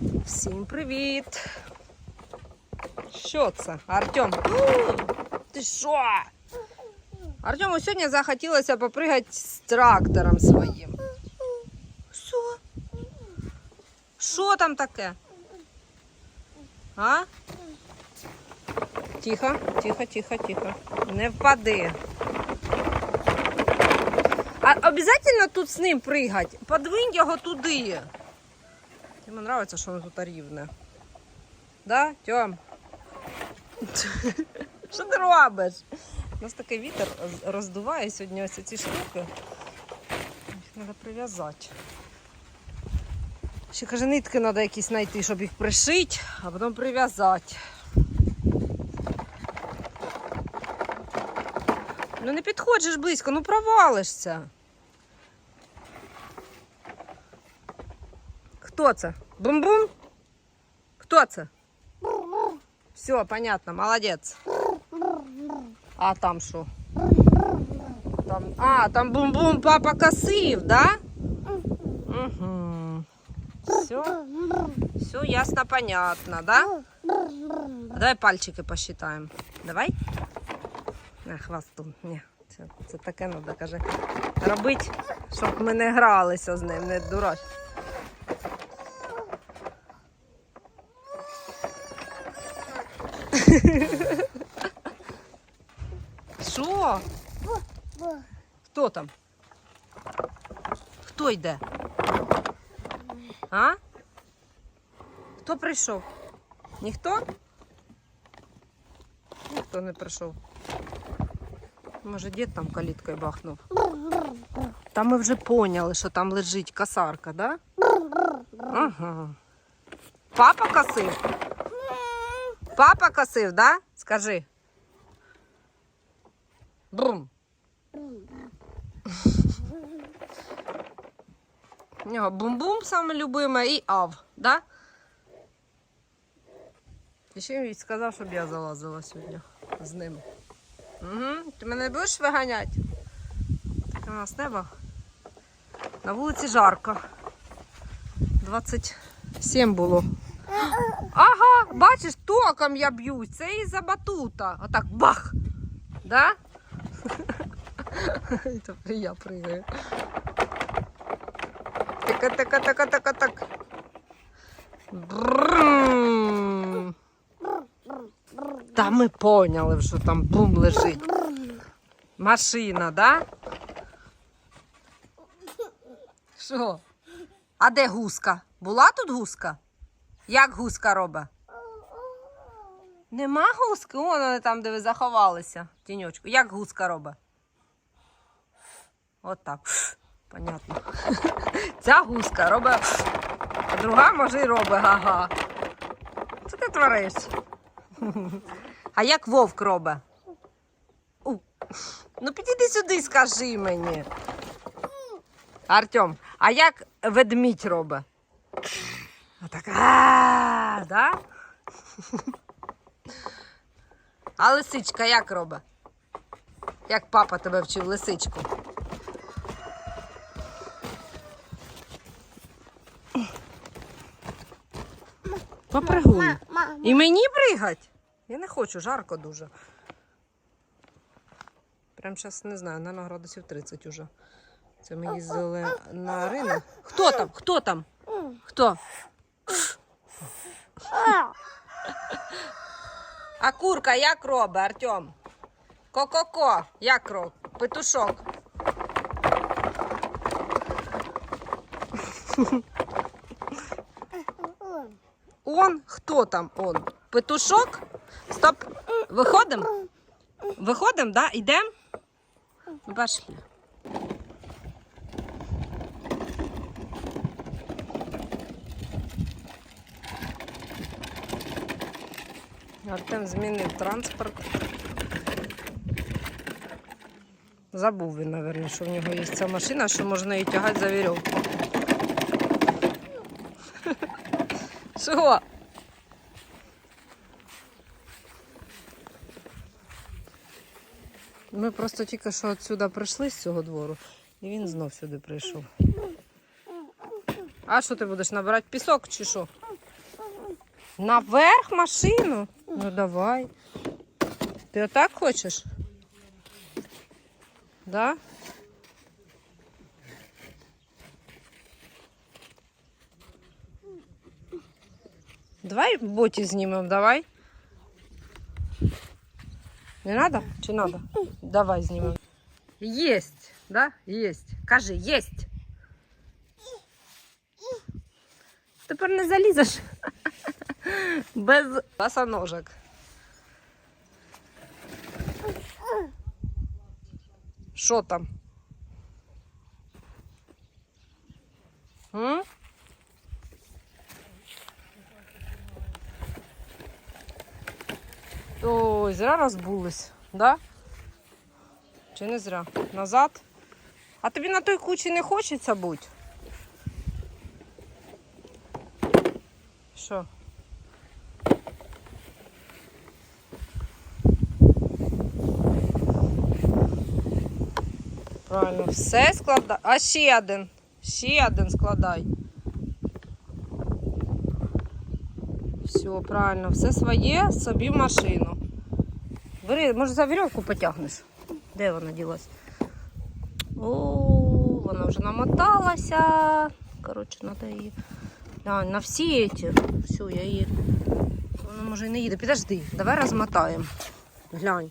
Всім привіт! Що це? Артем? Ти що? Артему сьогодні захотілося попригати з трактором своїм. Що? Що там таке? А? Тихо, тихо, тихо, тихо. Не впади. А обязательно тут з ним пригати? Подвинь його туди. Йому подобається, що воно тут рівне. Да, Тьом? Що ти робиш? У нас такий вітер роздуває сьогодні ось ці штуки. Їх треба прив'язати. Ще каже, нитки треба якісь знайти, щоб їх пришити, а потім прив'язати. Ну не підходиш близько, ну провалишся. Хто це? Бум-бум? Хто це? Все, понятно, молодець. А там що? Там, а, там бум-бум папа косив, да? Угу. Все, все ясно, понятно, да? А давай пальчики посчитаем. Давай. На хвастун. Ні, це, це таке треба, каже. Робить, щоб ми не гралися з ним, не дурак. Що? Хто там? Хто йде? А? Хто прийшов? Ніхто? Ніхто не прийшов. Може, дід там каліткою бахнув. Та ми вже поняли, що там лежить косарка, да? Ага. Папа косив? Папа косив, да? Скажи. Брум. У нього бум-бум саме любиме і ав, да? І ще він сказав, щоб я залазила сьогодні з ним. Угу. Ти мене будеш виганяти? Так у нас небо. На вулиці жарко. 27 було. Ага, бачиш, током я б'юсь. Це із-за батута. Отак бах. Да? І тепер я пригаю. Така, така, така, така, так. Бррррм. Та ми поняли, що там бум лежить. Машина, да? Що? А де гуска? Була тут гуска? Як гуска робить? Нема гуски? Вон вони там, де ви заховалися, в тіньочку. Як гуска робить? От так. Понятно. Ця гуска робить, а друга може й робить га-га. Ти твориш? А як вовк робить? Ну підійди сюди скажи мені. Артем, а як ведмідь робить? Отак. А, да? А лисичка як робить? Як папа тебе вчив лисичку? Попригуй. І мені пригать? Я не хочу, жарко дуже. Прям зараз не знаю, на градусів 30 уже. Це ми їздили на ринок. Хто там? Хто там? Хто? А курка як робить, Артем? Ко-ко-ко, як робить? Петушок. Он? Хто там он? Петушок? Стоп. Виходимо? Виходимо, да? Йдемо? Пошли. Артем змінив транспорт. Забув він, мабуть, що в нього є ця машина, що можна її тягати за вірьовку. Що? Ми просто тільки що відсюди прийшли з цього двору, і він знов сюди прийшов. А що ти будеш набирати пісок чи що? Наверх машину? Ну давай. Ти отак хочеш? Да? Давай боті знімемо, давай. Не надо? Чи надо? Давай знімемо. Єсть, да? Єсть. Кажи, єсть. Тепер не залізеш. Без босоножок. Що там? Ой, зря розбулись, да? Чи не зря? Назад? А тобі на той кучі не хочеться бути? Що? Правильно, все складай. А ще один. Ще один складай. Все, правильно, все своє собі в машину. Бери, може за вірьовку потягнеш. Де вона ділась? О, вона вже намоталася. Коротше, треба її. Глянь, на всі ці. Все, я її. Вона може і не їде. Підожди, давай розмотаємо. Глянь.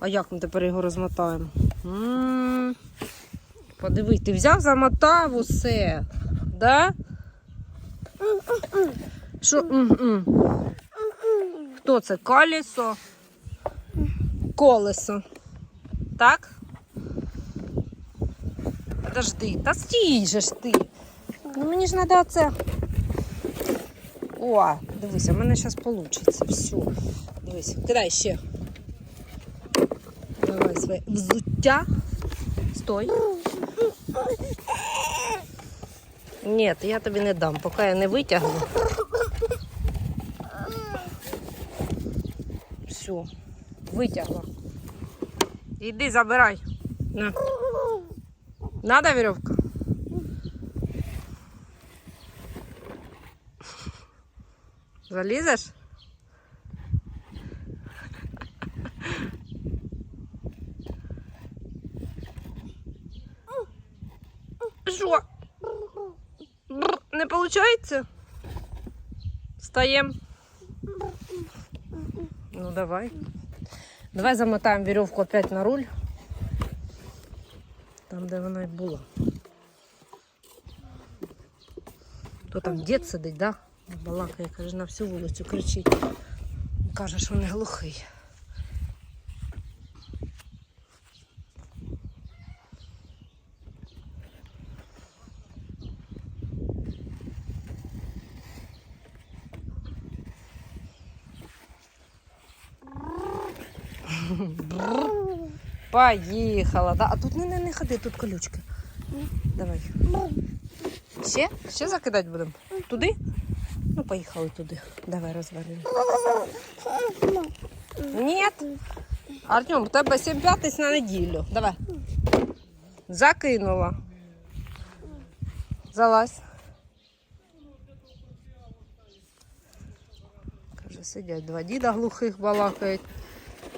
А як ми тепер його розмотаємо? М, Подиви, ти взяв, замотав усе. Да? Що? Хто це? Колесо? Колесо. Так? Подожди, та стій же ж ти. Ну мені ж треба це. О, дивися, в мене зараз вийде. Все. Дивись, кидай ще. Своє взуття. Стой. Ні, я тобі не дам, поки я не витягну. Все, витягла. Іди, забирай. На. Надо веревка? Залізеш? Що? Бр, Не виходить? Встаємо. Ну давай. Давай замотаємо веревку опять на руль. Там, де вона й була. То там дід сидить, да? Балакає, каже, на всю вулицю кричить. Каже, що не глухий. Поїхала, да? А тут не, не, не ходи, тут колючки. Давай. Ще? Ще закидати будемо? Туди? Ну, поїхали туди. Давай розвалюємо. Ні. Артем, у тебе 7 п'ятниць на неділю. Давай. Закинула. Залазь. Каже, сидять два діда глухих балакають.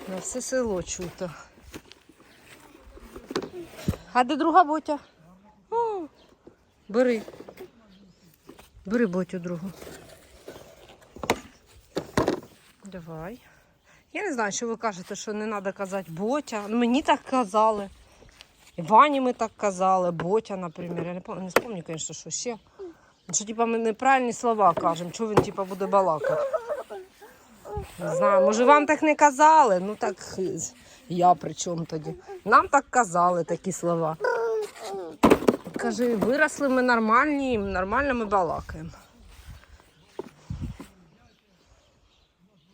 На все село чуто. А де друга ботя? О, бери. Бери ботю другу. Давай. Я не знаю, що ви кажете, що не треба казати ботя. Ну, мені так казали. І Вані ми так казали, ботя, наприклад. Я не пам'ятаю, не спомню, звісно, що ще. Що типа ми неправильні слова кажемо, що він типа буде балакати. Не знаю, може вам так не казали, ну так я при чому тоді. Нам так казали такі слова. Кажи, виросли ми нормальні, нормально ми балакаємо.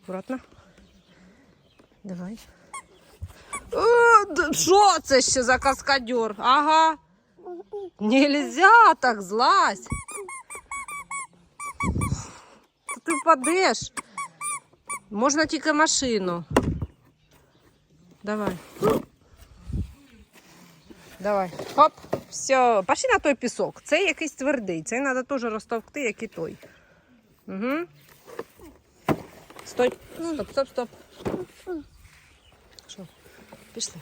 Аккуратно. Давай. Що це ще за каскадер? Ага. Нельзя так злазь. Ти впадеш. Можна тільки машину. Давай. Давай. Хоп. Все. Пошли на той пісок. Цей якийсь твердий. Цей треба теж розтовкти, як і той. Угу. Стой. Стоп, стоп, стоп. Що? Пішли.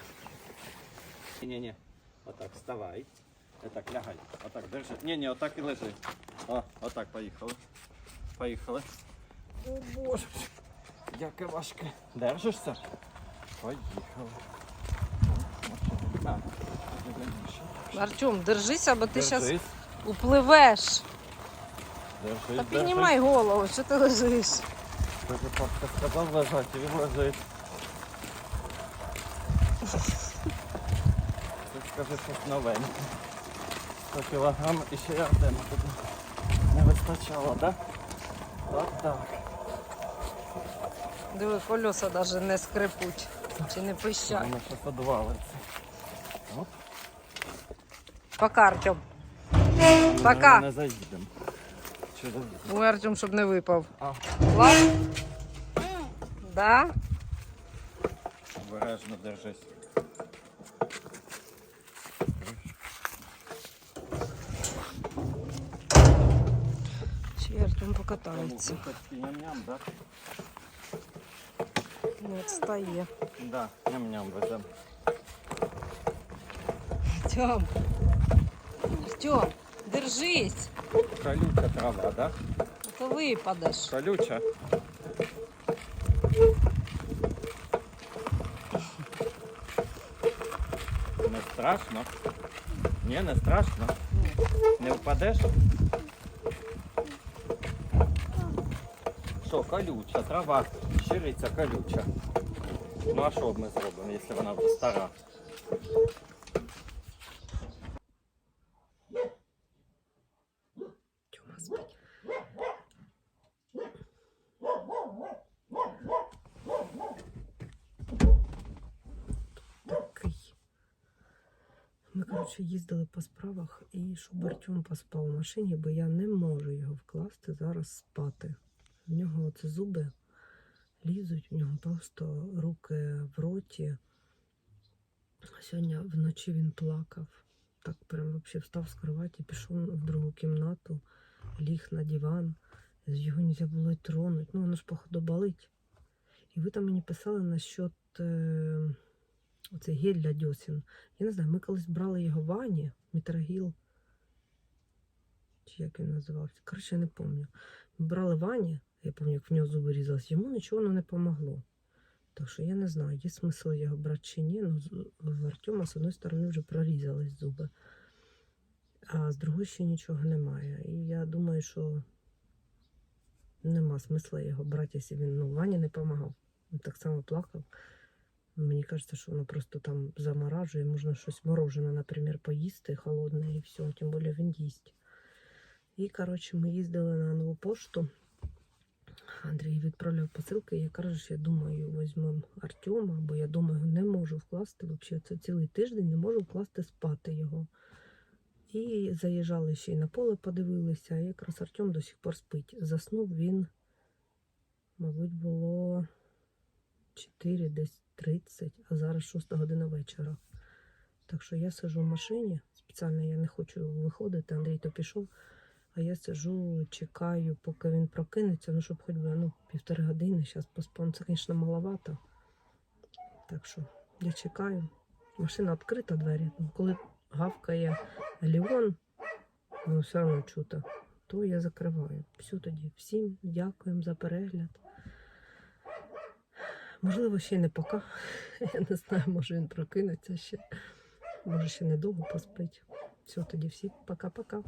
Ні-ні. Отак, вставай. Отак, лягай. Отак, держи. Ні-ні, отак і лежи. О, отак, поїхали. Поїхали. О, Боже. Яке важке. Держишся? Поїхали. Артем, держися, бо ти зараз Держись, upливеш. держись, Та держись. піднімай голову, що ти лежиш? Тобі папка сказав лежати, він лежить. Ти скажи щось новеньке. 100 кілограм і ще Артема тут не вистачало, так? Так, так. Диви, колеса навіть не скрипуть. Чи не пищать. Воно. Оп. Пока, Артем. Пока. Не заїдемо. Через... Ой, Артем, щоб не випав. А, Клас? Да? обережно держись. Ще Артем покатається. Ням-ням, да? Не відстає. Да, ням-ням веземо. Артем. Артем, держись. Колюча трава, да? А то випадеш. Колюча. Не страшно? Ні, не страшно. Не впадеш? Що, колюча, трава, Щириця колюча. Ну а що ми зробимо, якщо вона вже стара? Ми, коротше, їздили по справах і щоб Артем поспав у машині, бо я не можу його вкласти зараз спати. В нього оце зуби лізуть, в нього просто руки в роті. Сьогодні вночі він плакав. Так прям вообще встав з кроваті, пішов в другу кімнату, ліг на диван. Його не було й тронути. Ну, воно ж, походу, болить. І ви там мені писали насчет е, оцей гель для дьосін. Я не знаю, ми колись брали його в ванні, мітрагіл. Чи як він називався? Коротше, я не пам'ятаю. Ми брали в ванні, я пам'ятаю, як в нього зуби різались, йому нічого воно не помогло. Так що я не знаю, є смисл його брати чи ні. Ну, в Артема з одної сторони вже прорізались зуби, а з другої ще нічого немає. І я думаю, що нема смисла його брати, якщо він ну, Вані не допомагав. Він так само плакав. Мені кажеться, що воно просто там заморажує. Можна щось морожене, наприклад, поїсти холодне і все, тим більше він їсть. І, коротше, ми їздили на нову пошту. Андрій відправляв посилки. Я кажу, що я думаю, візьмемо Артема, бо я думаю, не можу вкласти. Взагалі, це цілий тиждень не можу вкласти спати його. І заїжджали ще й на поле, подивилися. А якраз Артем до сих пор спить. Заснув він, мабуть, було 4, десь 30, а зараз 6 година вечора. Так що я сижу в машині. Спеціально я не хочу виходити. Андрій то пішов. А я сижу, чекаю, поки він прокинеться, ну, щоб хоч би ну, півтори години. Зараз поспам. Це, звісно, маловато. Так що я чекаю. Машина відкрита двері. Ну, Коли гавкає Леон, ну все одно чути, то я закриваю. Все тоді. Всім дякуємо за перегляд. Можливо, ще не пока. Я не знаю, може він прокинеться ще. Може ще недовго поспить. Все тоді всім пока-пока.